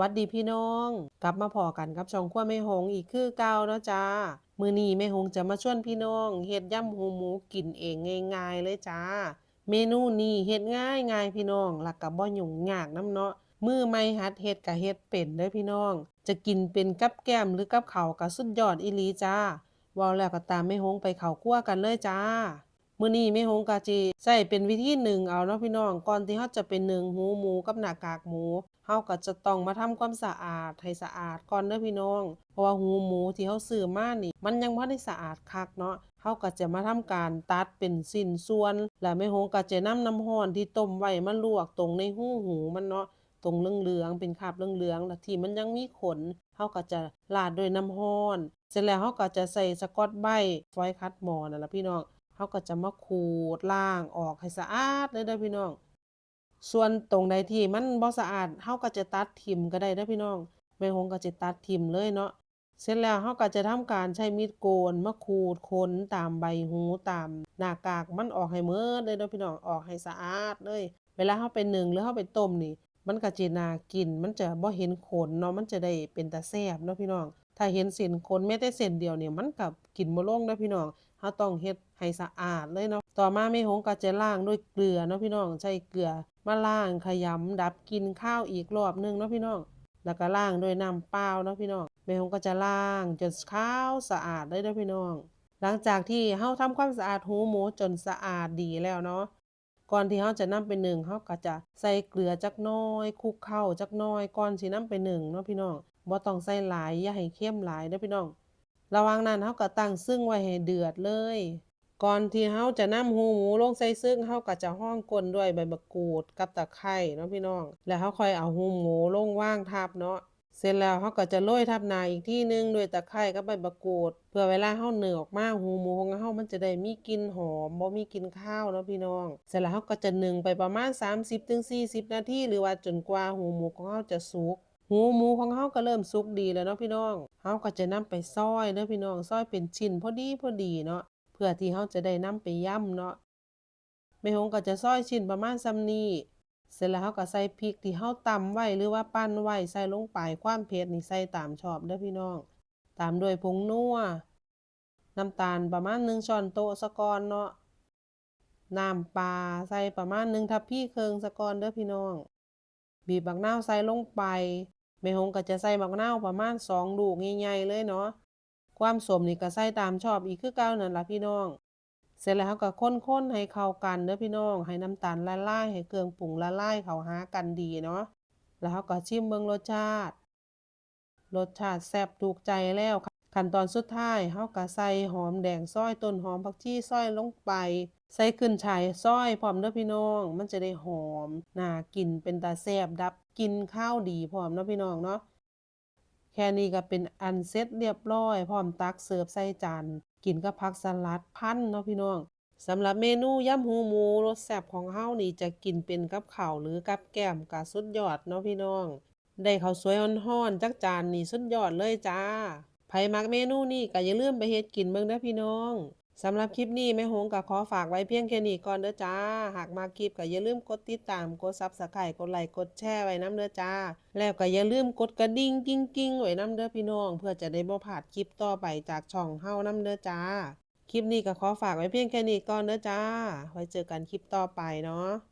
วัสดีพี่น้อง กลับมาพอกันกับช่องขั้วแม่หงอีกคือเก่าเนาะจ้า มือนี้แม่หงจะมาชวนพี่น้องเฮ็ดย่ำหูหมูกินเองง่ายๆเลยจ้า เมนูนี้เฮ็ดง่ายง่ายพี่น้องแล้วก็บ่ยุ่งยากน้ำเนาะมือใหม่หัดเฮ็ดก็เฮ็ดเป็นเด้อพี่น้อง จะกินเป็นกับแก้มหรือกับเขาก็สุดยอดอีลีจ้าว้าแล้วก็ตามแม่หงไปเขาครัวกันเลยจ้า มื้อนี้แม่หงกะจิใช้เป็นวิธีหนึ่งเอาเนาะพี่น้องก่อนที่เฮาจะไปนึ่งหูหมูกับหน้ากากหมูเฮาก็จะต้องมาทำความสะอาดให้สะอาดก่อนเด้อพี่น้อง เพราะว่าหูหมูที่เฮาซื้อมานี่ มันยังบ่ได้สะอาดคักเนาะเฮาก็จะมาทำการตัดเป็นสิ้นส่วน แล้วแม่หงก็จะนำน้ำร้อนที่ต้มไว้มาลวกตรงในหูหูมันเนาะตรงเหลืองๆเป็นคราบเหลืองๆแล้วที่มันยังมีขนเฮาก็จะราดด้วยน้ำร้อน เสร็จแล้วเฮาก็จะใส่สกอตไบฟอยล์คัดหมอนั่นล่ะพี่น้อง เฮาก็จะมาขูดล้างออกให้สะอาดเลยเด้อพี่น้อง ส่วนตรงใดที่มันบ่สะอาดเฮาก็จะตัดทิ่มก็ได้เด้อพี่น้องแม่หงก็จะตัดทิ่มเลยเนาะเสร็จแล้วเฮาก็จะทำการใช้มีดโกนมาขูดขนตามใบหูตามหน้ากากมันออกให้หมดเลยเด้อพี่น้องออกให้สะอาดเลย เวลาเฮาไปนึ่งหรือเฮาไปต้มนี่มันก็สิน่ากินมันจะบ่เห็นขนเนาะมันจะได้เป็นตาแซ่บเนาะพี่น้อง ถ้าเห็นเส้นขนแม้แต่เส้นเดียวเนี่ยมันก็กินบ่ลงเด้พี่น้องเฮาต้องเฮ็ดให้สะอาดเลยเนาะต่อมาแม่หงก็จะล้างด้วยเกลือเนาะพี่น้องใช้เกลือมาล้างขยำดับกลิ่นคาวอีกรอบหนึงเนาะพี่น้อง แล้วก็ล้างด้วยน้ำเปล่าเนาะพี่น้องแม่หงก็จะล้างจนข้าวสะอาดเลยเด้อพี่น้อง หลังจากที่เฮาทำความสะอาดหูหมูจนสะอาดดีแล้วเนาะก่อนที่เฮาจะนำไปนึ่งเฮาก็จะใส่เกลือจักน้อยคลุกเคล้าจักน้อยก่อนสินำไปนึ่งเนาะพี่น้อง บ่ต้องใส่หลาย อย่าให้เค็มหลายเด้อพี่น้อง ระว่างนั้นเฮาก็ตั้งซึ่งไว้ให้เดือดเลย ก่อนที่เฮาจะนำหูหมูลงใส่ซึ่งเฮาก็จะห้องก้นด้วยใบมะกรูดกับตะไคร้เนาะพี่น้อง แล้วเฮาค่อยเอาหูหมูลงวางทับเนาะเสร็จแล้วเฮาก็จะโรยทับนาอีกทีหนึงด้วยตะไคร้กับใบมะกรูดเพื่อเวลาเฮานึ่งออกมาหูหมูของเฮามันจะได้มีกลิ่นหอมบ่มีกลิ่นคาวเนาะพี่น้อง เสร็จแล้วเฮาก็จะนึ่งไปประมาณ 30-40 นาทีหรือว่าจนกว่าหูหมูของเฮาจะสุก หูหมูของเฮาก็เริ่มสุกดีแล้วเนาะพี่น้องเฮาก็จะนำไปซอยเด้อพี่น้องซอยเป็นชิ้นพอดีพอดีเนาะเพื่อที่เฮาจะได้นำไปย่ำเนาะแม่หงก็จะซอยชิ้นประมาณส่ำนี้เสร็จแล้วเฮาก็ใส่พริกที่เฮาตำไว้หรือว่าปั้นไว้ใส่ลงไปความเผ็ดนี่ใส่ตามชอบเด้อพี่น้อง ตามด้วยผงนัวน้ำตาลประมาณ1ช้อนโต๊ะซะกอนเนาะน้ำปลาใส่ประมาณ1ทัพพีครึ่งซะกอนเด้อพี่น้อง บีบบักนาวใส่ลงไป แม่หงก็จะใส่บักนาวประมาณ2ลูกใหญ่ๆเลยเนาะ ความสมนี่ก็ใส่ตามชอบอีกคือเก่านั่นละพี่น้อง เสร็จแล้วเราก็ค้นๆให้เข้ากันเด้อพี่น้อง ให้น้ำตาลละลายให้เครื่องปรุงละลายเข้าหากันดีเนาะ แล้วเราก็ชิมเบิ่งรสชาติ รสชาติแซ่บถูกใจแล้วขั้นตอนสุดท้ายเราก็ใส่หอมแดงซอยต้นหอมผักชีซอยลงไป ใส่ขึ้นฉ่ายซอยพร้อมเด้อพี่น้อง มันจะได้หอมน่ากินเป็นตาแซ่บดับกลิ่นคาวดีพร้อมเนาะพี่น้องเนาะแค่นี้ก็เป็นอันเสร็จเรียบร้อย พร้อมตักเสิร์ฟใส่จานกินกับผักสลัดพันเนาะพี่น้องสำหรับเมนูยำหูหมูรสแซ่บของเฮานี่จะกินเป็นกับข้าวหรือกับแกล้มก็สุดยอดเนาะพี่น้อง ได้ข้าวสวยร้อนๆจักจานนี่สุดยอดเลยจ้าไผมักเมนูนี้ก็อย่าลืมไปเฮ็ดกินเบิ่งเด้อพี่น้อง สำหรับคลิปนี้แม่หงก็ขอฝากไว้เพียงแค่นี้ก่อนเด้อจ้า หากมาคลิปก็อย่าลืมกดติดตาม กดซับสไครต์กดไลค์ กดแชร์ไว้น้ำเด้อจ้า แล้วก็อย่าลืมกดกระดิ่งกิ้งกิ้งไว้น้ำเด้อพี่น้อง เพื่อจะได้บ่พลาดคลิปต่อไปจากช่องเฮาน้ำเด้อจ้า คลิปนี้ก็ขอฝากไว้เพียงแค่นี้ก่อนเด้อจ้า ไว้เจอกันคลิปต่อไปเนาะ